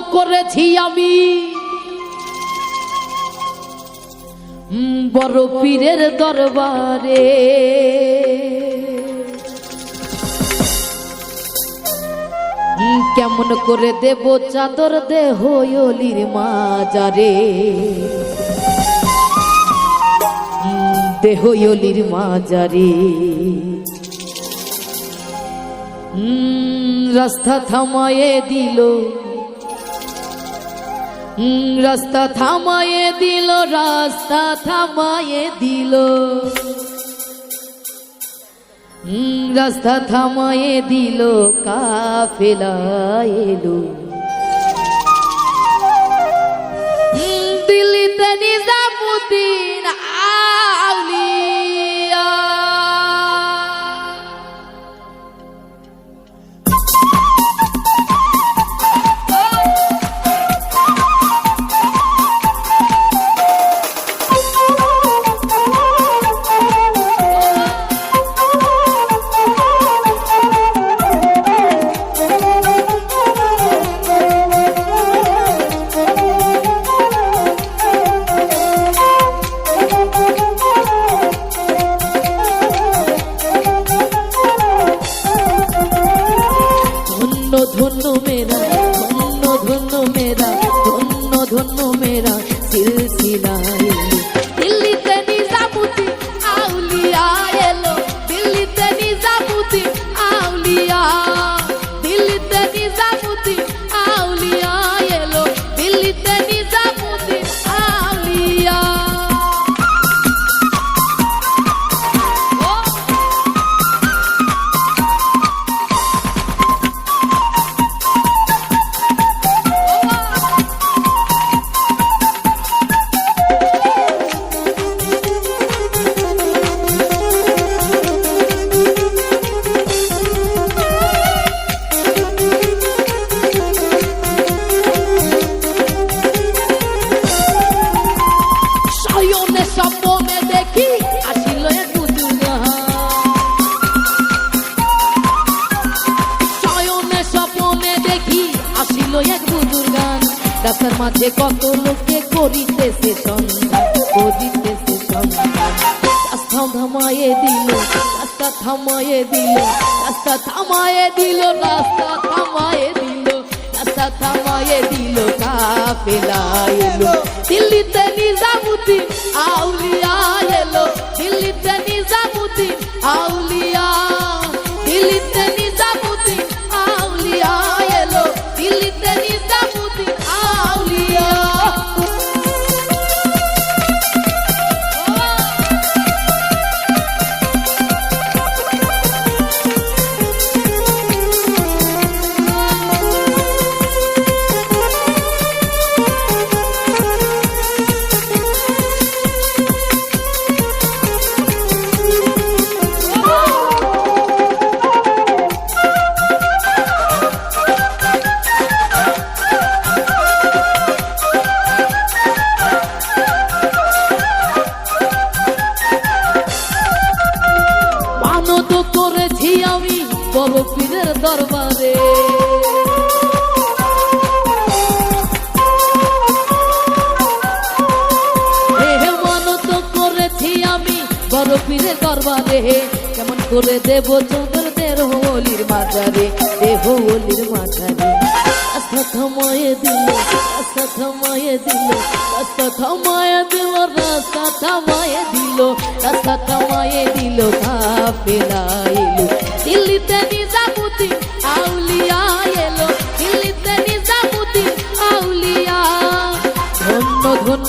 করেছি আমি। বড় পীরের দরবারে। কেমন করে দেব চাদর দেহ অলির মাজারে। দেহ অলির মাজারে। রাস্তা থামায়ে দিল রাস্তা থামায়ে দিল রাস্তা থামায়ে দিল। রাস্তা থামায়ে দিল কাফেলা এলো। ধন্য মেরা সিলসিলা রাস্তার মাঝে কত লোকে করিতেছে করিতেছে রাস্তা থামায়ে দিল, রাস্তা থামায়ে দিল, রাস্তা থামায়ে দিল, রাস্তা থামায়ে দিল, রাস্তা থামায়ে দিল, কাফেলা এলো। দিল্লিতে নিজামুদ্দিন আউলিয়া বড় দরবারে। কেমন করে দেব চন্দ্র দের হোলির মাঝারে, দেহ হোলির মাঝারে। থামায়ে দিল থামায়ে দিল রাস্তা দিল রাস্তা দিল রাস্তা দিল এলো। দিল্লিতে